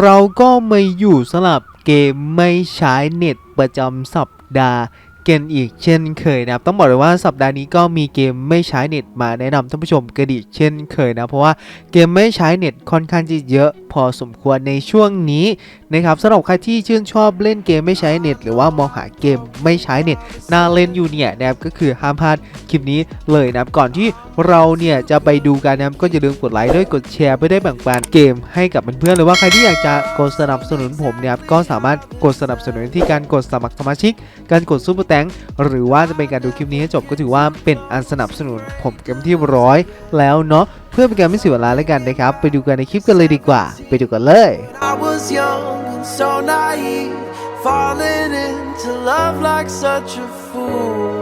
เราก็มาอยู่สำหรับเกมไม่ใช้เน็ตประจำสัปดาห์ กันอีกเช่นเคยนะครับต้องบอกเลยว่าสัปดาห์นี้ก็มีเกมไม่ใช้เน็ตมาแนะนำท่านผู้ชมกันอีกเช่นเคยนะเพราะว่าเกมไม่ใช้เน็ตค่อนข้างจะเยอะพอสมควรในช่วงนี้นะครับสำหรับใครที่ชื่นชอบเล่นเกมไม่ใช้เน็ต หรือว่ามองหาเกมไม่ใช้เน็ตน่าเล่นอยู่เนี่ยนะครับก็คือห้ามพลาดคลิปนี้เลยนะก่อนที่เราเนี่ยจะไปดูกันนะก็อย่าลืมกดไลค์ด้วยกดแชร์ไปได้แบ่งปันเกมให้กับเพื่อนๆหรือว่าใครที่อยากจะกดสนับสนุนผมเนี่ยก็สามารถกดสนับสนุนที่การกดสมัครสมาชิก การกดซูเปอร์แตงหรือว่าจะเป็นการดูคลิปนี้ให้จบก็ถือว่าเป็นอันสนับสนุนผมเต็มที่ร้อยแล้วเนาะเพื่อเป็นการไม่เสียเวลาแล้วกันนะครับ ไปดูกันในคลิปกันเลยดีกว่า ไปดูกันเลย I was young and so naive, falling into love like such a fool.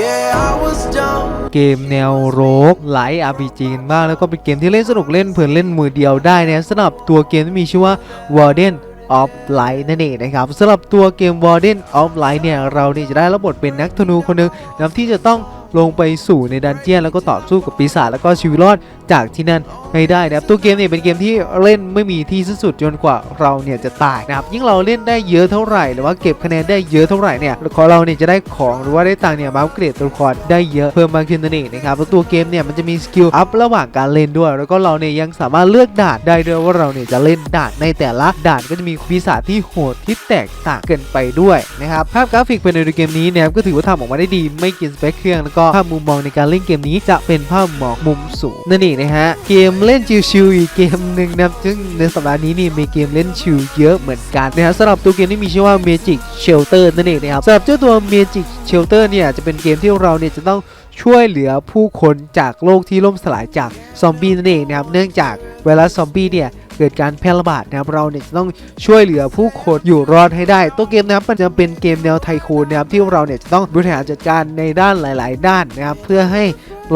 Yeah, I was dumb. เกมแนวโรกไลท์ RPG กันบ้างแล้วก็เป็นเกมที่เล่นสนุกเล่นเพลินเล่นมือเดียวได้นะสำหรับตัวเกมที่มีชื่อว่า Warden of Light นั่นเองนะครับสำหรับตัวเกม Warden of Light เนี่ยเราเนี่ยจะได้รับบทเป็นนักธนูคนหนึ่งนะที่จะต้องลงไปสู่ในดันเจียนแล้วก็ต่อสู้กับปีศาจแล้วก็ชีวิตรอดจากที่นั่นให้ได้นะครับตัวเกมเนี่ยเป็นเกมที่เล่นไม่มีที่สิ้นสุดจนกว่าเราเนี่ยจะตายนะครับยิ่งเราเล่นได้เยอะเท่าไหร่หรือว่าเก็บคะแนนได้เยอะเท่าไหร่เนี่ยขอเราเนี่ยจะได้ของหรือว่าได้ตังเนี่ยมาอัปเกรดตัวละครได้เยอะเพิ่มมากขึ้นนั่นเองนะครับแล้วตัวเกมเนี่ยมันจะมีสกิลอัพระหว่างการเล่นด้วย แล้วก็เราเนี่ยยังสามารถเลือกด่านได้ด้วยว่าเราเนี่ยจะเล่นด่านในแต่ละด่านก็จะมีปีศาจที่โหดที่แตกต่างกันไปด้วยนะครับภาพกราฟิกภายในเกมนี้นะครับก็ถือว่าทำออกมาได้ดีไม่กินสเปคเครื่องแล้วก็ภาพมุมมองในการเล่นเกมนี้จะเป็นภาพมุมองมุมสูงนั่นเองนะฮะ เกมเล่นชิวๆอีกเกมหนึ่งนะครับซึ่งในสัปดาห์นี้นี่มีเกมเล่นชิวเยอะเหมือนกันนะครับสำหรับตัวเกมที่มีชื่อว่า Magic Shelter นั่นเองนะครับสำหรับเจ้าตัว Magic Shelter เนี่ยจะเป็นเกมที่เราเนี่ยจะต้องช่วยเหลือผู้คนจากโลกที่ล่มสลายจากซอมบี้นั่นเองนะครับเนื่องจากไวรัสซอมบี้เนี่ย เกิดการแพร่ระบาดนะครับเราเนี่ยจะต้องช่วยเหลือผู้คนอยู่รอดให้ได้ ตัวเกมนะครับมันจะเป็นเกมแนวไทคูนนะครับที่เราเนี่ยจะต้องบริหารจัดการในด้านหลาย ๆ ด้านนะครับเพื่อให้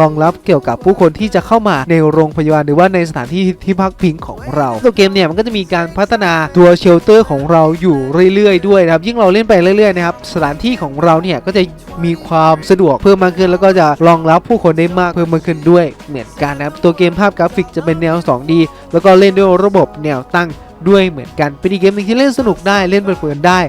รองรับเกี่ยวกับผู้คนที่จะเข้ามาในโรงพยาบาลหรือว่าในสถานที่ที่พักพิงของเราตัวเกมเนี่ยมันก็จะมีการพัฒนาตัวเชลเตอร์ของเราอยู่เรื่อยๆด้วยนะครับยิ่งเราเล่นไปเรื่อยๆนะครับสถานที่ของเราเนี่ยก็จะมีความสะดวกเพิ่มมากขึ้น แล้วก็จะรองรับผู้คนได้มากเพิ่มมากขึ้นด้วยเหมือนกันนะครับตัวเกมภาพกราฟิกจะเป็นแนว 2D แล้วก็เล่นด้วยระบบแนวตั้งด้วยเหมือนกันเป็นอีกเกมนึงที่เล่นสนุกได้เล่นเพลินๆได้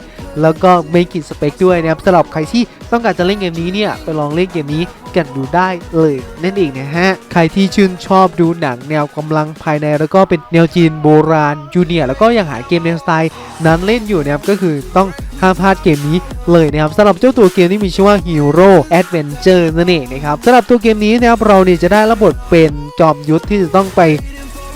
แล้วก็ไม่กินสเปคด้วยนะครับสำหรับใครที่ต้องการจะเล่นเกมนี้เนี่ยไปลองเล่นเกมนี้กันดูได้เลยนั่นเองนะฮะ ใครที่ชื่นชอบดูหนังแนวกำลังภายใน แล้วก็เป็นแนวจีนโบราณจูเนียร์แล้วก็ยังหาเกมแนวสไตล์นั้นเล่นอยู่นะครับก็คือต้องห้ามพลาดเกมนี้เลยนะครับสำหรับเจ้าตัวเกมที่มีชื่อว่า Hero Adventure นั่นเองนะครับสำหรับตัวเกมนี้นะครับเราเนี่ยจะได้รับบทเป็นจอมยุทธที่จะต้องไป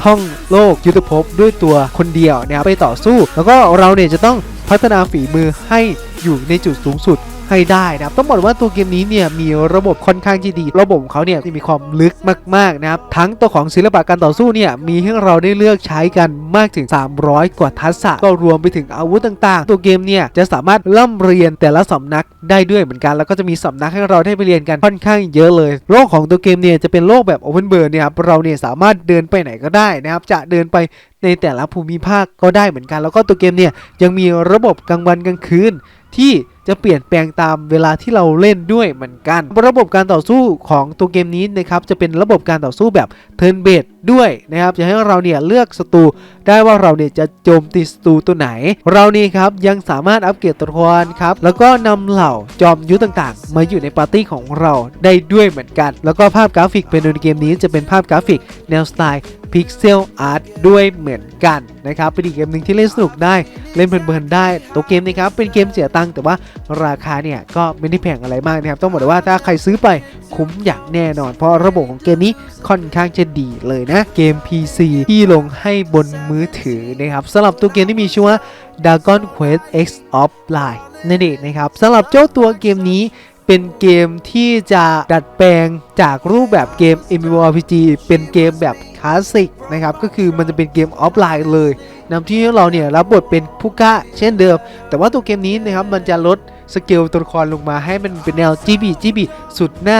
ท่องโลกยุทธภพด้วยตัวคนเดียวนะครับไปต่อสู้ แล้วก็เราเนี่ยจะต้อง พัฒนาฝีมือให้อยู่ในจุดสูงสุดให้ได้นะครับต้องบอกว่าตัวเกมนี้เนี่ยมีระบบค่อนข้างที่ดี ระบบของเขาเนี่ยมีความลึกมากๆนะครับทั้งตัวของศิลปะการต่อสู้เนี่ยมีให้เราได้เลือกใช้กันมากถึง 300 กว่าทักษะก็รวมไปถึงอาวุธต่างๆ ตัวเกมเนี่ยจะสามารถล่ำเรียนแต่ละสำนักได้ด้วยเหมือนกัน แล้วก็จะมีสำนักให้เราได้ไปเรียนกันค่อนข้างเยอะเลย โลกของตัวเกมเนี่ยจะเป็นโลกแบบ Open World เนี่ยครับเราเนี่ยสามารถเดินไปไหนก็ได้นะครับจะเดินไปในแต่ละภูมิภาคก็ได้เหมือนกัน แล้วก็ตัวเกมเนี่ยยังมีระบบกลางวันกลางคืนที่ จะเปลี่ยนแปลงตามเวลาที่เราเล่นด้วยเหมือนกัน ระบบการต่อสู้ของตัวเกมนี้นะครับจะเป็นระบบการต่อสู้แบบเทิร์นเบดด้วยนะครับจะให้เราเนี่ยเลือกศัตรูได้ว่าเราเนี่ยจะโจมตีศัตรูตัวไหน เรานี่ครับยังสามารถอัปเกรดตัวละครครับแล้วก็นำเหล่าจอมยุทธต่างๆ มาอยู่ในปาร์ตี้ของเราได้ด้วยเหมือนกัน แล้วก็ภาพกราฟิกเป็นในเกมนี้จะเป็นภาพกราฟิกแนวสไตล์พิกเซลอาร์ตด้วยเหมือนกันนะครับเป็นอีกเกมหนึ่งที่เล่นสนุกได้เล่นเพลินๆได้ตัวเกมนะครับเป็นเกมเสียตังค์แต่ว่าราคาเนี่ยก็ไม่ได้แพงอะไรมากนะครับต้องบอกเลยว่าถ้าใครซื้อไปคุ้มอย่างแน่นอน เพราะระบบของเกมนี้ค่อนข้างจะดีเลยนะเกม PC ที่ลงให้บนมือถือนะครับสำหรับตัวเกมที่มีชื่อว่า Dragon Quest X Offline นั่นเองนะครับสำหรับเจ้าตัวเกมนี้ เป็นเกมที่จะดัดแปลงจากรูปแบบเกม MMORPG เป็นเกมแบบคลาสสิกนะครับ ก็คือมันจะเป็นเกมออฟไลน์เลยนำที่เราเนี่ยรับบทเป็นผู้กล้าเช่นเดิม แต่ว่าตัวเกมนี้นะครับมันจะลด สเกลตัวละครลงมาให้มันเป็นแนว GB GB สุดน่า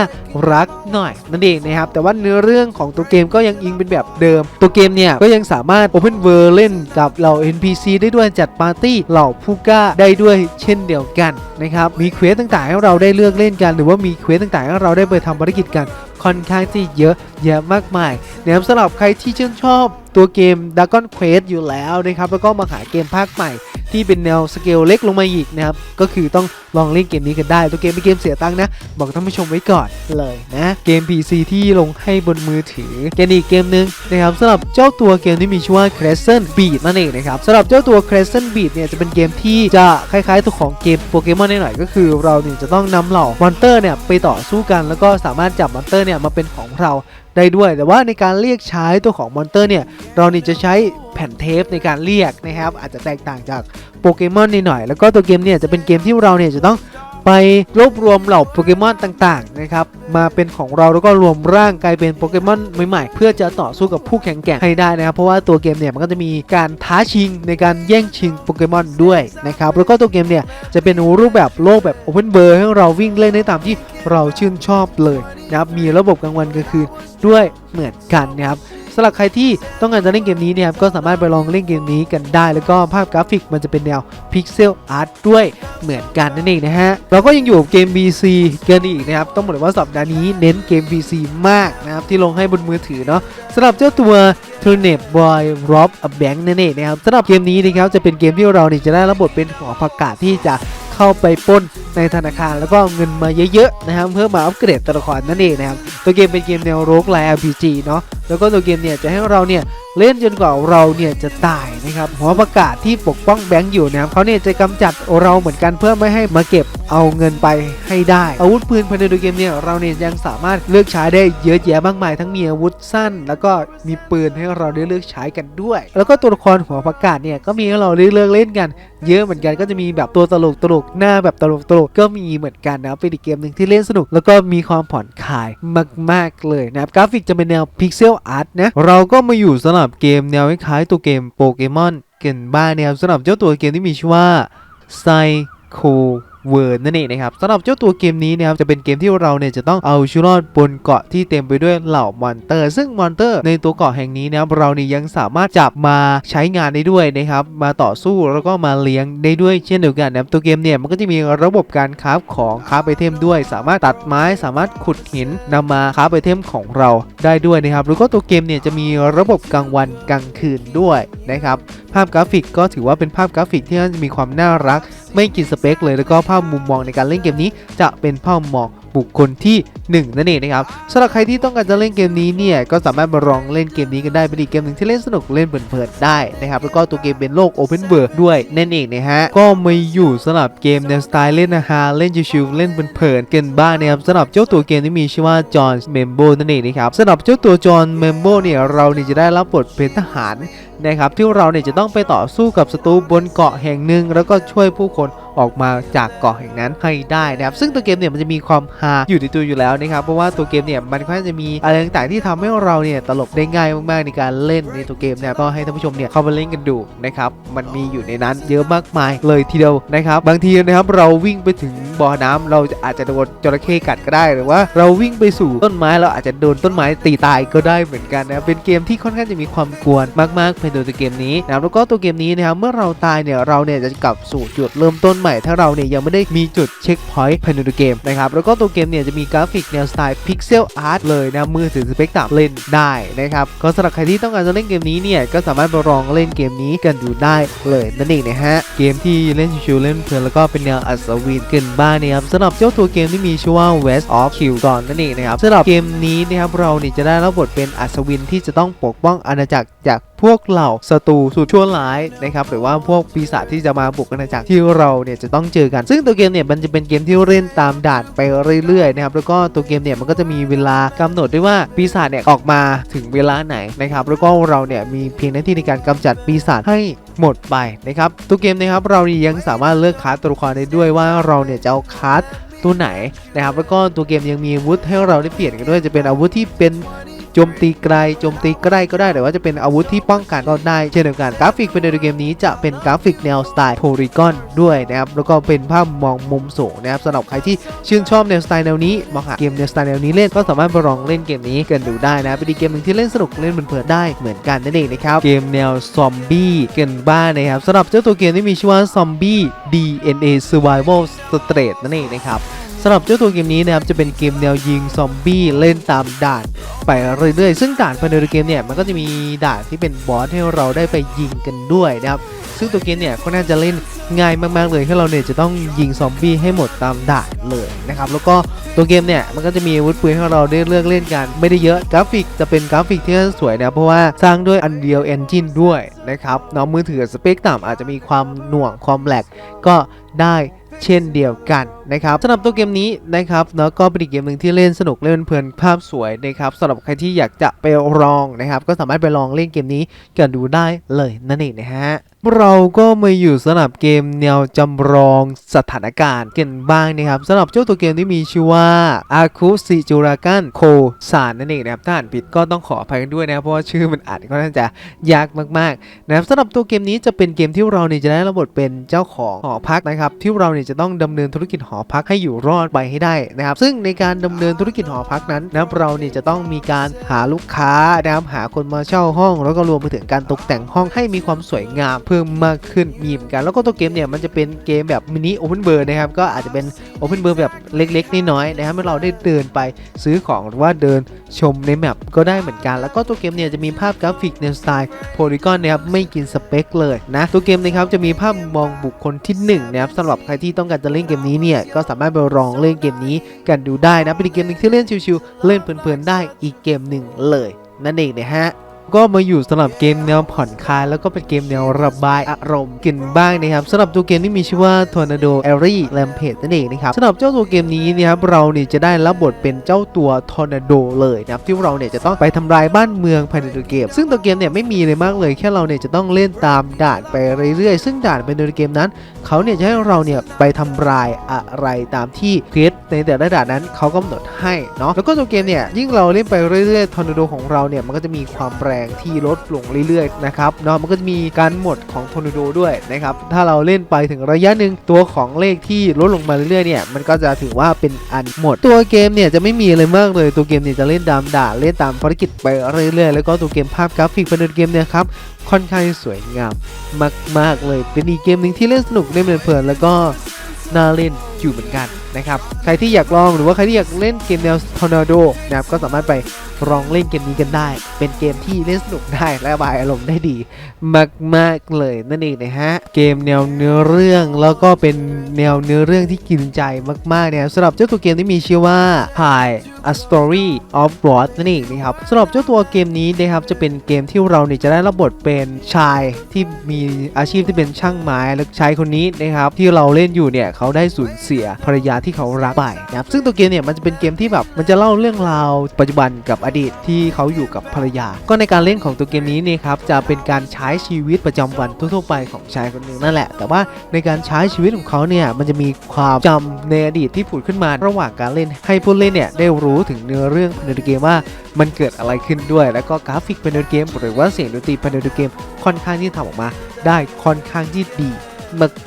รักหน่อยนั่นเองนะครับ แต่ว่าเนื้อเรื่องของตัวเกมก็ยังอิงเป็นแบบเดิม ตัวเกมเนี่ยก็ยังสามารถ Open World เล่นกับเหล่า NPC ได้ด้วยจัดปาร์ตี้เหล่าผู้กล้าได้ด้วยเช่นเดียวกันนะครับ มีเควสต่างๆ ให้เราได้เลือกเล่นกัน หรือว่ามีเควสต่างๆ ให้เราได้ไปทำภารกิจกันค่อนข้างที่เยอะแยะมากมายนะครับสำหรับใครที่ชื่นชอบตัวเกม Dragon Quest อยู่แล้วนะครับแล้วก็มาหาเกมภาคใหม่ ที่เป็นแนวสเกลเล็กลงมาอีกนะครับ ก็คือต้องลองเล่นเกมนี้กันได้ ตัวเกมเป็นเกมเสียตังค์นะ บอกท่านผู้ชมไว้ก่อนเลยนะ เกม PC ที่ลงให้บนมือถือเกมอีกเกมหนึ่งนะครับสำหรับเจ้าตัวเกมที่มีชื่อว่า Crescent Beat นั่นเองนะครับสำหรับเจ้าตัว Crescent Beat เนี่ยจะเป็นเกมที่จะคล้ายๆ ตัวของเกมโปเกมอนหน่อยๆก็คือ เราเนี่ยจะต้องนำเหล่ามอนเตอร์เนี่ยไปต่อสู้กัน แล้วก็สามารถจับมอนเตอร์เนี่ยมาเป็นของเรา ได้ด้วย แต่ว่าในการเรียกใช้ตัวของมอนเตอร์เนี่ย เรานี่จะใช้แผ่นเทปในการเรียกนะครับ อาจจะแตกต่างจากโปเกมอนนิดหน่อย แล้วก็ตัวเกมเนี่ยจะเป็นเกมที่เราเนี่ยจะต้องไปรวบรวมเหล่าโปเกมอนต่างๆนะครับมาเป็นของเราแล้วก็รวมร่างกลายเป็นโปเกมอนใหม่ๆ เพื่อจะต่อสู้กับผู้แข่งแกร่งให้ได้นะครับเพราะว่าตัวเกมเนี่ยมันก็จะมีการท้าชิงในการแย่งชิงโปเกมอนด้วยนะครับแล้วก็ตัวเกมเนี่ยจะเป็นรูปแบบโลกแบบโอเพนเบอร์ให้เราวิ่งเล่นได้ตามที่เราชื่นชอบเลย นะครับมีระบบกลางวันกลางคืนด้วยเหมือนกันนะครับสำหรับใครที่ต้องการจะเล่นเกมนี้เนี่ยครับก็สามารถไปลองเล่นเกมนี้กันได้ แล้วก็ภาพกราฟิกมันจะเป็นแนวพิกเซลอาร์ตด้วยเหมือนกันนั่นเองนะฮะเราก็ยังอยู่กับเกม BC กันอีกนะครับต้องบอกเลยว่าสัปดาห์นี้เน้นเกม BC มากนะครับที่ลงให้บนมือถือเนาะสำหรับเจ้าตัว Turnip Boy Rob a Bank นั่นเองนะครับสำหรับเกมนี้นะครับจะเป็นเกมที่เราเนี่ยจะได้รับบทเป็นหัวผักกาดที่จะ เข้าไปป้นในธนาคารแล้วก็เอาเงินมาเยอะๆนะครับเพื่อมาอัปเกรดตัวละครนั่นเองนะครับตัวเกมเป็นเกมแนวโรกไล RPG เนาะแล้วก็ตัวเกมเนี่ยจะให้เราเนี่ยเล่นจนกว่าเราเนี่ยจะตายนะครับหัวประกาศที่ปกป้องแบงค์อยู่นะครับเขาเนี่ยจะกำจัดเราเหมือนกันเพื่อไม่ให้มาเก็บเอาเงินไปให้ได้ อาวุธปืนภายในตัวเกมเนี่ยเราเนี่ยยังสามารถเลือกใช้ได้เยอะแยะมากมายทั้งมีอาวุธสั้น แล้วก็มีปืนให้เราได้เลือกใช้กันด้วย แล้วก็ตัวละครหัวประกาศเนี่ยก็มีให้เราได้เลือกเล่นกัน เยอะเหมือนกันก็จะมีแบบตัวตลกตลกหน้าแบบตลกตลกก็มีเหมือนกันนะเป็นอีกเกมหนึ่งที่เล่นสนุก แล้วก็มีความผ่อนคลายมาก ๆ เลยนะครับกราฟิกจะเป็นแนวพิกเซลอาร์ตนะเราก็มาอยู่สำหรับเกมแนวคล้ายตัวเกมโปเกมอนกันบ้างนะครับสำหรับเจ้าตัวเกมที่มีชื่อว่าไซโค เวิร์นั่นเองนะครับสำหรับเจ้าตัวเกมนี้นะครับจะเป็นเกมที่เราเนี่ยจะต้องเอาชีวิตรอดบนเกาะที่เต็มไปด้วยเหล่ามอนเตอร์ ซึ่งมอนเตอร์ในตัวเกาะแห่งนี้นะครับเรานี่ยังสามารถจับมาใช้งานได้ด้วยนะครับมาต่อสู้แล้วก็มาเลี้ยงได้ด้วยเช่นเดียวกันนะครับตัวเกมเนี่ยมันก็จะมีระบบการคราฟของคราฟไอเทมด้วย สามารถตัดไม้สามารถขุดหินนำมาคราฟไอเทมของเราได้ด้วยนะครับแล้วก็ตัวเกมเนี่ยจะมีระบบกลางวันกลางคืนด้วยนะครับภาพกราฟิกก็ถือว่าเป็นภาพกราฟิกที่น่าจะมีความน่ารัก ไม่กินสเปคเลยแล้วก็ภาพมุมมองในการเล่นเกมนี้จะเป็นภาพมุมมอง บุคคลที่ 1 นั่นเองนะครับสำหรับใครที่ต้องการจะเล่นเกมนี้เนี่ยก็สามารถมาลองเล่นเกมนี้กันได้เป็นอีกเกมหนึ่งที่เล่นสนุกเล่นเพลินๆได้นะครับแล้วก็ตัวเกมเป็นโลก Open World ด้วยนั่นเองนะฮะก็มาอยู่สำหรับเกมแนวสไตล์เล่นนะฮะเล่นชิวๆเล่นเพลินๆกันบ้างนะครับสำหรับเจ้าตัวเกมที่มีชื่อว่า John Membo นั่นเองนะครับสำหรับเจ้าตัว John Membo เนี่ยเราเนี่ยจะได้รับบทเป็นทหารนะครับที่เราเนี่ยจะต้องไปต่อสู้กับศัตรูบนเกาะแห่งหนึ่งแล้วก็ช่วยผู้คนออกมาจากเกาะแห่งนั้นให้ได้นะครับซึ่งตัวเกมเนี่ยมันจะมีความฮาอยู่ในตัวอยู่แล้วนะครับเพราะว่าตัวเกมเนี่ยมันค่อนข้างจะมีอะไรต่างๆที่ทำให้เราเนี่ยตลกได้ง่ายมากๆในการเล่นในตัวเกมเนี่ยก็ให้ท่านผู้ชมเนี่ยเข้ามาเล่นกันดูนะครับมันมีอยู่ในนั้นเยอะมากมายเลยทีเดียวนะครับบางทีนะครับเราวิ่งไปถึงบ่อน้ำเราอาจจะโดนจระเข้กัดก็ได้หรือว่าเราวิ่งไปสู่ต้นไม้เราอาจจะโดนต้นไม้ตีตายก็ได้เหมือนกันนะเป็นเกมที่ค่อนข้างจะมีความกวนมากๆภายในตัวเกมนี้นะครับแล้วก็ตัวเกมนี้นะครับเมื่อเราตายเนี่ยเราเนี่ยจะกลับสู่จุดเริ่มต้นใหม่ ถ้าเราเนี่ยยังไม่ได้มีจุดเช็คพอยต์ภายในตัวเกมนะครับแล้วก็ตัวเกมเนี่ยจะมีกราฟิกแนวสไตล์พิกเซลอาร์ตเลยนะมือถือสเปกต่ำเล่นได้นะครับก็สำหรับใครที่ต้องการจะเล่นเกมนี้เนี่ยก็สามารถไปลองเล่นเกมนี้กันดูได้เลยนั่นเองนะฮะเกมที่เล่นชิวๆเล่นเพลินแล้วก็เป็นแนวอัศวินกันบ้างนะครับสำหรับเจ้าตัวเกมที่มีชื่อว่า West of k i l d o n นั่นเองนะครับสำหรับเกมนี้นะครับเราเนี่ยจะได้รับบทเป็นอัศวินที่จะต้องปกป้องอาณาจักรจาก วกเหล่าศัตรูสุดชั่วร้ายนะครับหรือว่าพวกปีศาจที่จะมาบุกอาณาจักรที่เราเนี่ยจะต้องเจอกัน ซึ่งตัวเกมเนี่ยมันจะเป็นเกมที่เล่นตามด่านไปเรื่อยๆนะครับแล้วก็ตัวเกมเนี่ยมันก็จะมีเวลากำหนดด้วยว่าปีศาจเนี่ยออกมาถึงเวลาไหนนะครับแล้วก็เราเนี่ยมีเพียงหน้าที่ในการกำจัดปีศาจให้หมดไปนะครับตัวเกมนะครับเรายังสามารถเลือกคาร์ดตัวละครได้ด้วยว่าเราเนี่ยจะเอาคาร์ดตัวไหนนะครับแล้วก็ตัวเกมยังมีอาวุธให้เราได้เปลี่ยนกันด้วยจะเป็นอาวุธที่เป็น โจมตีไกลโจมตีใกล้ก็ได้หรือว่าจะเป็นอาวุธที่ป้องกันก็ได้เช่นเดียวกันกราฟิกในเกมนี้จะเป็นกราฟิกแนวสไตล์โพลีกอนด้วยนะครับแล้วก็เป็นภาพมองมุมสูงนะครับสำหรับใครที่ชื่นชอบแนวสไตล์แนวนี้มองหาเกมแนวสไตล์แนวนี้เล่นก็สามารถไปลองเล่นเกมนี้กันดูได้นะเป็นเกมหนึ่งที่เล่นสนุกเล่นเพลินๆได้เหมือนกันนั่นเองนะครับเกมแนวซอมบี้กันบ้างนะครับสำหรับเจ้าตัวเกมที่มีชื่อว่าซอมบี้ DNA Survival Straight นั่นเองนะครับำหรับเจ้าตัวเกมนี้นะครับจะเป็นเกมแนวยิงซอมบี้เล่นตามด่าน ไปเรื่อยๆ ซึ่งด่านภายในเกมเนี่ยมันก็จะมีด่านที่เป็นบอสให้เราได้ไปยิงกันด้วยนะครับซึ่งตัวเกมเนี่ยก็น่าจะเล่นง่ายมากๆเลยที่เราเนี่ยจะต้องยิงซอมบี้ให้หมดตามด่านเลยนะครับแล้วก็ตัวเกมเนี่ยมันก็จะมีอาวุธปืนให้เราได้เลือกเล่นกัน ไม่ได้เยอะกราฟิกจะเป็นกราฟิกที่สวยนะเพราะว่าสร้างด้วย Unreal Engine ด้วยนะครับน้องมือถือสเปคต่ำอาจจะมีความหน่วงความแหลกก็ได้เช่นเดียวกัน นะครับสำหรับตัวเกมนี้นะครับเนาะก็เป็นอีกเกมหนึ่งที่เล่นสนุกเล่นเพลินภาพสวยนะครับสำหรับใครที่อยากจะไปลองนะครับ ก็สามารถไปลองเล่นเกมนี้กันดูได้เลยนั่นเองนะฮะเราก็มาอยู่สำหรับเกมแนวจำลองสถานการณ์กันบ้างนะครับสำหรับเจ้าตัวเกมที่มีชื่อว่าอาคุซิจูรากันโคซานนั่นเองนะครับถ้าอ่านผิดก็ต้องขออภัยกันด้วยนะเพราะว่าชื่อมันอ่านก็น่าจะยากมากๆนะครับสำหรับตัวเกมนี้จะเป็นเกมที่เราเนี่ยจะได้รับบทเป็นเจ้าของหอพักนะครับที่เราเนี่ยจะต้องดำเนินธุรกิจหออพักให้อยู่รอดไปให้ได้นะครับซึ่งในการดำเนินธุรกิจหอพักนั้นนะเราเนี่ยจะต้องมีการหาลูกค้านะครับหาคนมาเช่าห้อง แล้วก็รวมไปถึงการตกแต่งห้องให้มีความสวยงามเพิ่มมากขึ้นมีเหมือนกัน แล้วก็ตัวเกมเนี่ยมันจะเป็นเกมแบบมินิโอเพนเบอร์นะครับก็อาจจะเป็นโอเพนเบอร์แบบเล็กๆน้อยๆนะครับให้เราได้เดินไปซื้อของหรือว่าเดินชมในแมปก็ได้เหมือนกัน แล้วก็ตัวเกมเนี่ยจะมีภาพกราฟิกในสไตล์โพลีกอนนะครับไม่กินสเปคเลยนะตัวเกมนะครับจะมีภาพมองบุคคลที่หนึ่งนะครับสำหรับใครที่ต้องการจะเล่นเกมนี้เนี่ยก็สามารถไปลองเล่นเกมนี้กันดูได้นะเป็นเกมหนึ่งที่เล่นชิวๆเล่นเพลินๆได้อีกเกมหนึ่งเลย นั่นเองนะฮะ ก็มาอยู่สำหรับเกมแนวผ่อนคลายแล้วก็เป็นเกมแนวระบายอารมณ์กันบ้างนะครับสำหรับตัวเกมที่มีชื่อว่า Tornado Airy Rampage นั่นเองนะครับสำหรับเจ้าตัวเกมนี้นะครับเราเนี่ยจะได้รับบทเป็นเจ้าตัว Tornado เลยนะครับที่เราเนี่ยจะต้องไปทำลายบ้านเมืองภายในตัวเกม ซึ่งตัวเกมเนี่ยไม่มีเลยมากเลย แค่เราเนี่ยจะต้องเล่นตามด่านไปเรื่อยๆ ซึ่งด่านภายในตัวเกมนั้น เขาเนี่ยจะให้เราเนี่ยไปทำลายอะไรตามที่เควสในแต่ละด่านนั้นเขากำหนดให้เนาะแล้วก็ตัวเกมเนี่ยยิ่งเราเล่นไปเรื่อยๆทอร์นาโดของเราเนี่ยมันก็จะมีความแรงที่ลดลงเรื่อยๆนะครับเนาะมันก็จะมีการหมดของทอร์นาโดด้วยนะครับถ้าเราเล่นไปถึงระยะหนึ่งตัวของเลขที่ลดลงมาเรื่อยๆเนี่ยมันก็จะถือว่าเป็นอันหมด ตัวเกมเนี่ยจะไม่มีอะไรมากเลยตัวเกมเนี่ยจะเล่นตามด่าเล่นตามภารกิจไปเรื่อยๆแล้วก็ตัวเกมภาพกราฟิกภายในเกมเนี่ยครับค่อนข้างสวยงามมากๆเลยเป็นอีกเกมหนึ่งที่เล่นสนุกเล่นเพลินๆแล้วก็น่าเล่นอยู่เหมือนกัน นะครับ ใครที่อยากลองหรือว่าใครที่อยากเล่นเกมแนว Tornado นะครับก็สามารถไปลองเล่นเกมนี้กันได้ เป็นเกมที่เล่นสนุกได้และระบายอารมณ์ได้ดีมากๆเลยนั่นเองนะฮะ เกมแนวเนื้อเรื่องแล้วก็เป็นแนวเนื้อเรื่องที่กินใจมากๆเนี่ยสำหรับเจ้าตัวเกมที่มีชื่อว่า Hi A Story of Blood นั่นเองนะครับสำหรับเจ้าตัวเกมนี้นะครับจะเป็นเกมที่เราเนี่ยจะได้รับบทเป็นชายที่มีอาชีพที่เป็นช่างไม้และชายคนนี้นะครับที่เราเล่นอยู่เนี่ยเขาได้สูญเสียภรรยาที่เขารักไปนะครับซึ่งตัวเกมเนี่ยมันจะเป็นเกมที่แบบมันจะเล่าเรื่องราวปัจจุบันกับอดีตที่เขาอยู่กับภรรยา ก็ในการเล่นของตัวเกมนี้เนี่ยครับจะเป็นการใช้ชีวิตประจำวันทั่วๆไปของชายคนหนึ่งนั่นแหละ แต่ว่าในการใช้ชีวิตของเขาเนี่ยมันจะมีความจำในอดีตที่ผุดขึ้นมาระหว่างการเล่น ให้ผู้เล่นเนี่ยได้รู้ถึงเนื้อเรื่องภายในเกมว่ามันเกิดอะไรขึ้นด้วย แล้วก็กราฟิกภายในเกม หรือว่าเสียงดนตรีภายในเกม ค่อนข้างที่ทำออกมา ได้ค่อนข้างที่ดี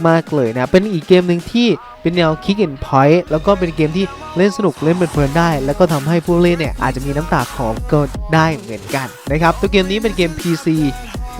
มากๆเลยนะเป็นอีกเกมหนึ่งที่ เป็นแนว Kick and Point แล้วก็เป็นเกมที่เล่นสนุกเล่นเพลินได้ แล้วก็ทำให้ผู้เล่นเนี่ยอาจจะมีน้ำตาขอมก็ได้เหมือนกันนะครับตัวเกมนี้เป็นเกม PC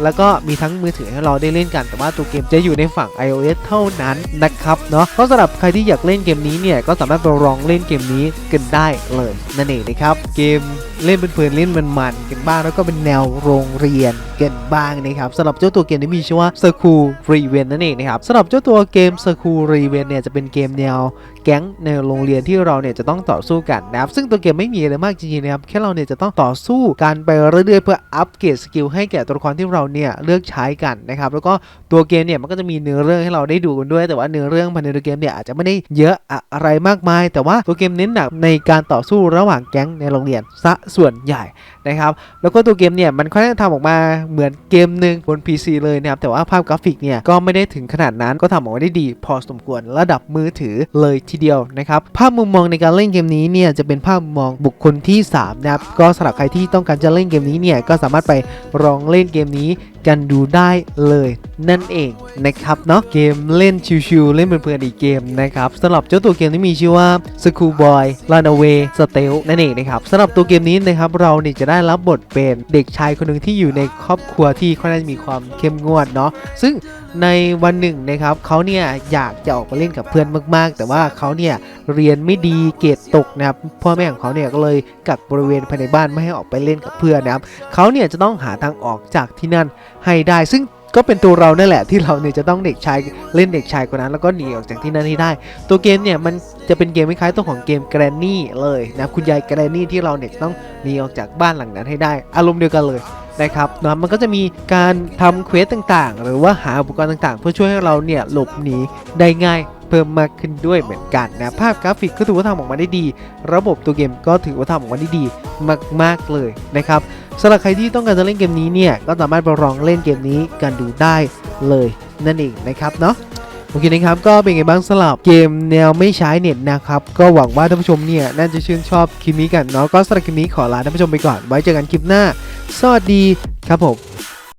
แล้วก็มีทั้งมือถือให้เราได้เล่นกัน แต่ว่าตัวเกมจะอยู่ในฝั่ง iOS เท่านั้นนะครับเนาะก็สำหรับใครที่อยากเล่นเกมนี้เนี่ยก็สามารถไปลองเล่นเกมนี้กันได้เลยนั่นเองนะครับเกม เล่นเป็นเพลินเล่นมันๆกันบ้างแล้วก็เป็นแนวโรงเรียนกันบ้างนะครับสำหรับเจ้าตัวเกมที่มีชื่อว่า School Revenge นั่นเองนะครับสำหรับเจ้าตัวเกม School Revenge เนี่ยจะเป็นเกมแนวแก๊งในโรงเรียนที่เราเนี่ยจะต้องต่อสู้กันนะครับซึ่งตัวเกมไม่มีอะไรมากจริงๆนะครับแค่เราเนี่ยจะต้องต่อสู้กันไปเรื่อยๆเพื่ออัปเกรดสกิลให้แก่ตัวละครที่เราเนี่ยเลือกใช้กันนะครับแล้วก็ตัวเกมเนี่ยมันก็จะมีเนื้อเรื่องให้เราได้ดูกันด้วย แต่ว่าเนื้อเรื่องภายในตัวเกมเนี่ยอาจจะไม่ได้เยอะอะไรมากมาย แต่ว่าตัวเกมเน้นหนักในการต่อสู้ระหว่างแก๊งในโรงเรียนซะส่ว นะครับ แล้วก็ตัวเกมเนี่ยมันค่อนข้างทำออกมาเหมือนเกมหนึ่งบน PC เลยนะครับ แต่ว่าภาพกราฟิกเนี่ยก็ไม่ได้ถึงขนาดนั้นก็ทำออกมาได้ดี พอสมควรระดับมือถือเลยทีเดียวนะครับ ภาพมุมมองในการเล่นเกมนี้เนี่ยจะเป็นภาพมุมมองบุคคลที่3นะครับ ก็สำหรับใครที่ต้องการจะเล่นเกมนี้เนี่ยก็สามารถไปลองเล่นเกมนี้กันดูได้เลยนั่นเองนะครับเนาะเกมเล่นชิวๆเล่นเพลินๆอีกเกมนะครับสำหรับเจ้าตัวเกมที่มีชื่อว่า Schoolboy Runaway Stealth นั่นเองนะครับสำหรับตัวเกมนี้นะครับเราเนี่ยจะได้ได้รับบทเป็นเด็กชายคนหนึ่งที่อยู่ในครอบครัวที่ค่อนข้างจะมีความเข้มงวดเนาะซึ่งในวันหนึ่งนะครับเขาเนี่ยอยากจะออกไปเล่นกับเพื่อนมาก ๆ แต่ว่าเขาเนี่ยเรียนไม่ดีเกรดตกนะครับพ่อแม่ของเขาเนี่ยก็เลยกักบริเวณภายในบ้านไม่ให้ออกไปเล่นกับเพื่อนนะครับเขาเนี่ยจะต้องหาทางออกจากที่นั่นให้ได้ซึ่ง ก็เป็นตัวเราเนั่นแหละที่เราเนี่ยจะต้องเด็กชายเล่นเด็กชายคนนั้น แล้วก็หนีออกจากที่นั่นให้ได้ ตัวเกมเนี่ยมันจะเป็นเกมคล้ายๆตัวของเกมแกรนนี่เลยนะคุณยายแกรนนี่ที่เราเนี่ยต้องหนีออกจากบ้านหลังนั้นให้ได้ อารมณ์เดียวกันเลยนะครับนะมันก็จะมีการทำเควสต่างๆ หรือว่าหาอุปกรณ์ต่างๆ เพื่อช่วยให้เราเนี่ยหลบหนีได้ง่ายเพิ่มมากขึ้นด้วยเหมือนกันนะภาพกราฟิกก็ถือว่าทำออกมาได้ดี ระบบตัวเกมก็ถือว่าทำออกมาได้ดีมากๆเลยนะครับ สำหรับใครที่ต้องการจะเล่นเกมนี้เนี่ย ก็สามารถไปลองเล่นเกมนี้กันดูได้เลยนั่นเองนะครับเนาะโอเคนะครับ ก็เป็นไงบ้างสำหรับเกมแนวไม่ใช้เน็ตนะครับ ก็หวังว่าท่านผู้ชมเนี่ย น่าจะชื่นชอบคลิปนี้กันเนาะก็สำหรับคลิปนี้ขอลาท่านผู้ชมไปก่อน ไว้เจอกันคลิปหน้า สวัสดีครับผม